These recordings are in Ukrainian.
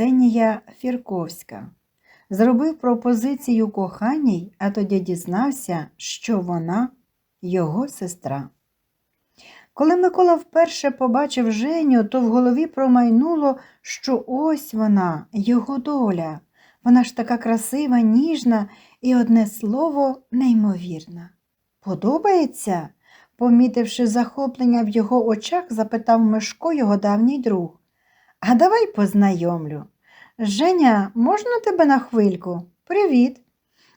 Ксенія Фірковська. Зробив пропозицію коханій, а тоді дізнався, що вона його сестра. Коли Микола вперше побачив Женю, то в голові промайнуло, що ось вона, його доля. Вона ж така красива, ніжна і одне слово неймовірна. Подобається? помітивши захоплення в його очах, запитав Мишко його давній друг. А давай познайомлю. Женя, можна тебе на хвильку? Привіт.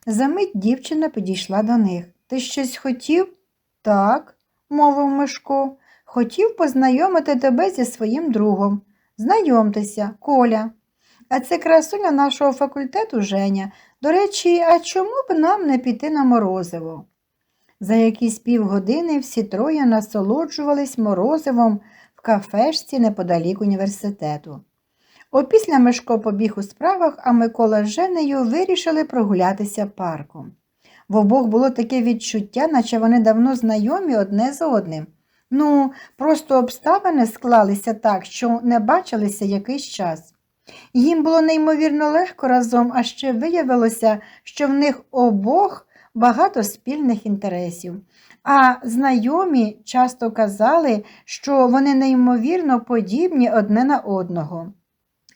Замить дівчина підійшла до них. Ти щось хотів? Так, мовив Мишко. Хотів познайомити тебе зі своїм другом. Знайомтеся, Коля. А це красуня нашого факультету Женя. До речі, а чому б нам не піти на морозиво? За якісь півгодини всі троє насолоджувались морозивом кафешці неподалік університету. Опісля Мишко побіг у справах, а Микола з Женею вирішили прогулятися парком. В обох було таке відчуття, наче вони давно знайомі одне з одним. Ну, просто обставини склалися так, що не бачилися якийсь час. Їм було неймовірно легко разом, а ще виявилося, що в них обох багато спільних інтересів. А знайомі часто казали, що вони неймовірно подібні одне на одного.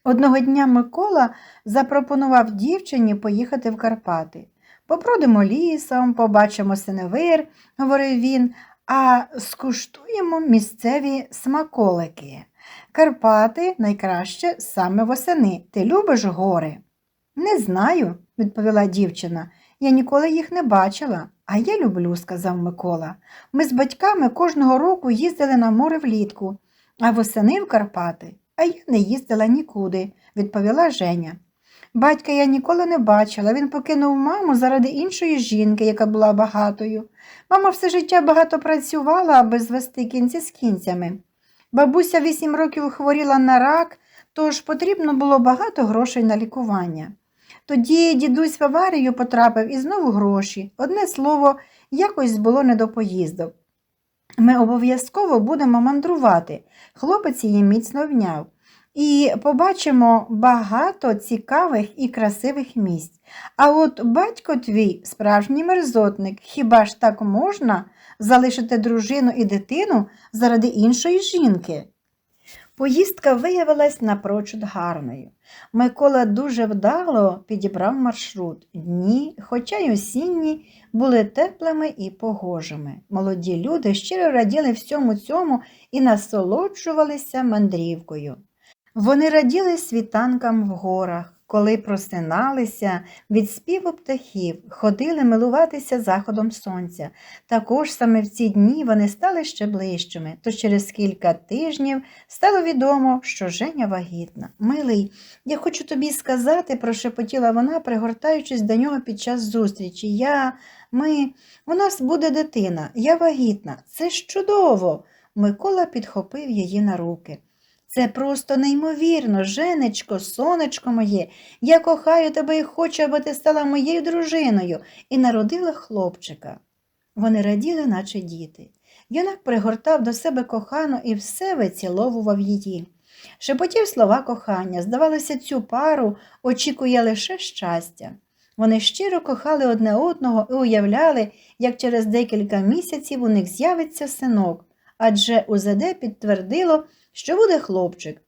Одного дня Микола запропонував дівчині поїхати в Карпати. Попродимо лісом, побачимо синевир, говорив він, а скуштуємо місцеві смаколики. Карпати найкраще саме восени. Ти любиш гори? Не знаю, відповіла дівчина. Я ніколи їх не бачила. А я люблю, сказав Микола. Ми з батьками кожного року їздили на море влітку, а восени в Карпати. А я не їздила нікуди, відповіла Женя. Батька я ніколи не бачила, він покинув маму заради іншої жінки, яка була багатою. Мама все життя багато працювала, аби звести кінці з кінцями. Бабуся вісім років хворіла на рак, тож потрібно було багато грошей на лікування. Тоді дідусь в аварію потрапив і знову гроші. Одне слово, якось було не до поїздок. Ми обов'язково будемо мандрувати. Хлопець її міцно вняв. І побачимо багато цікавих і красивих місць. А от батько твій справжній мерзотник, хіба ж так можна залишити дружину і дитину заради іншої жінки? Поїздка виявилась напрочуд гарною. Микола дуже вдало підібрав маршрут. Дні, хоча й осінні, були теплими і погожими. Молоді люди щиро раділи всьому цьому і насолоджувалися мандрівкою. Вони раділи світанкам в горах, коли просиналися від співу птахів, ходили милуватися заходом сонця. Також саме в ці дні вони стали ще ближчими, то через кілька тижнів стало відомо, що Женя вагітна. Милий, я хочу тобі сказати, прошепотіла вона, пригортаючись до нього під час зустрічі. Я, ми, у нас буде дитина, я вагітна. Це ж чудово. Микола підхопив її на руки. Це просто неймовірно, Женечко, сонечко моє, я кохаю тебе і хочу, аби ти стала моєю дружиною, і народила хлопчика. Вони раділи, наче діти. Юнак пригортав до себе кохану і все виціловував її. Шепотів слова кохання, здавалося, цю пару очікує лише щастя. Вони щиро кохали одне одного і уявляли, як через декілька місяців у них з'явиться синок, адже УЗД підтвердило, що буде хлопчик.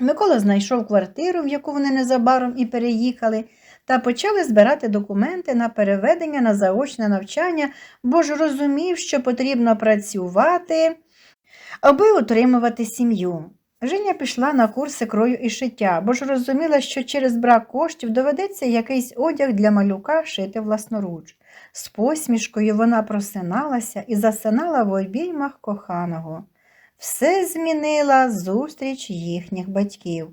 Микола знайшов квартиру, в яку вони незабаром і переїхали, та почали збирати документи на переведення на заочне навчання, бо ж розумів, що потрібно працювати, аби утримувати сім'ю. Женя пішла на курси крою і шиття, бо ж розуміла, що через брак коштів доведеться якийсь одяг для малюка шити власноруч. З посмішкою вона просиналася і засинала в обіймах коханого. Все змінила зустріч їхніх батьків.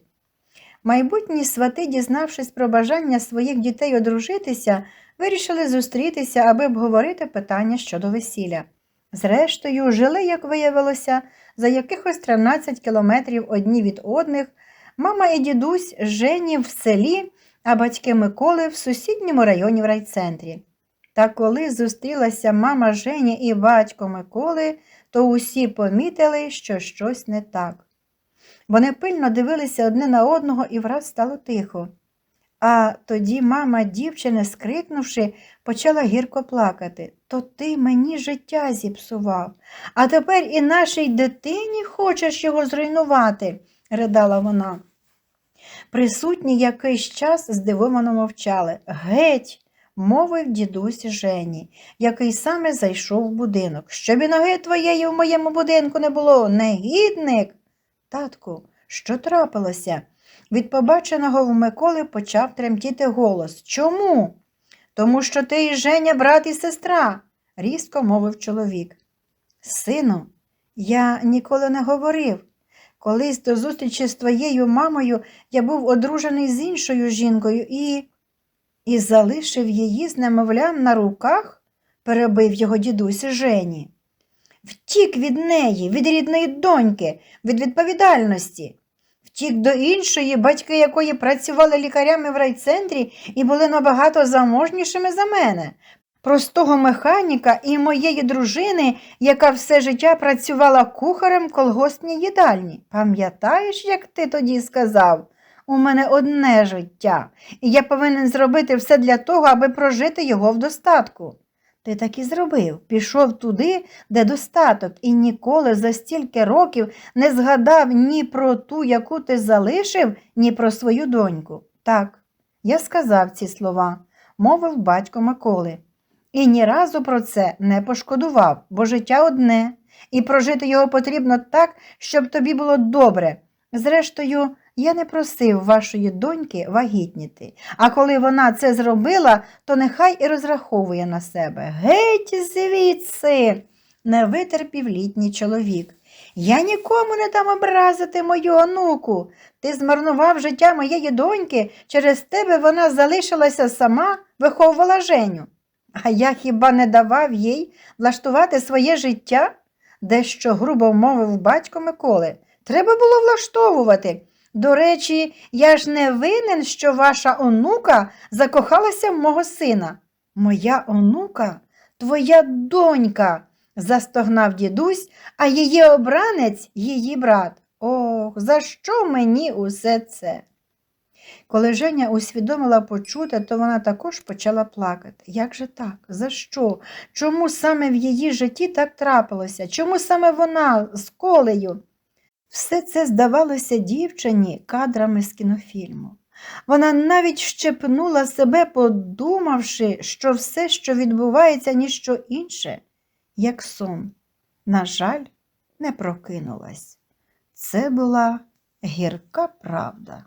Майбутні свати, дізнавшись про бажання своїх дітей одружитися, вирішили зустрітися, аби обговорити питання щодо весілля. Зрештою, жили, як виявилося, за якихось 13 кілометрів одні від одних, мама і дідусь Жені в селі, а батьки Миколи в сусідньому районі в райцентрі. Та коли зустрілася мама Жені і батько Миколи, то усі помітили, що щось не так. Вони пильно дивилися одне на одного і враз стало тихо. А тоді мама дівчини, скрикнувши, почала гірко плакати. То ти мені життя зіпсував, а тепер і нашій дитині хочеш його зруйнувати, ридала вона. Присутні якийсь час здивовано мовчали. Геть, мовив дідусь Жені, який саме зайшов в будинок. Щоб і ноги твоєї в моєму будинку не було, негідник. Татку, що трапилося? Від побаченого в Миколи почав тремтіти голос. Чому? Тому що ти і Женя брат і сестра, різко мовив чоловік. Сину, я ніколи не говорив. Колись до зустрічі з твоєю мамою я був одружений з іншою жінкою і. І залишив її з немовлям на руках, перебив його дідусь Жені. Втік від неї, від рідної доньки, від відповідальності. Втік до іншої, батьки якої працювали лікарями в райцентрі і були набагато заможнішими за мене. Простого механіка і моєї дружини, яка все життя працювала кухарем в колгоспній їдальні. Пам'ятаєш, як ти тоді сказав? У мене одне життя, і я повинен зробити все для того, аби прожити його в достатку. Ти так і зробив, пішов туди, де достаток, і ніколи за стільки років не згадав ні про ту, яку ти залишив, ні про свою доньку. Так, я сказав ці слова, мовив батько Миколи. І ні разу про це не пошкодував, бо життя одне, і прожити його потрібно так, щоб тобі було добре. Зрештою, я не просив вашої доньки вагітніти, а коли вона це зробила, то нехай і розраховує на себе. Геть звідси, не витерпів літній чоловік. Я нікому не дам образити мою онуку. Ти змарнував життя моєї доньки, через тебе вона залишилася сама, виховувала Женю. А я хіба не давав їй влаштувати своє життя? Дещо грубо мовив батько Миколи. Треба було влаштовувати. До речі, я ж не винен, що ваша онука закохалася в мого сина. Моя онука твоя донька, застогнав дідусь, а її обранець її брат. Ох, за що мені усе це? Коли Женя усвідомила почуте, то вона також почала плакати. Як же так? За що? Чому саме в її житті так трапилося? Чому саме вона з колею? Все це здавалося дівчині кадрами з кінофільму. Вона навіть щепнула себе, подумавши, що все, що відбувається, ніщо інше, як сон. На жаль, не прокинулась. Це була гірка правда.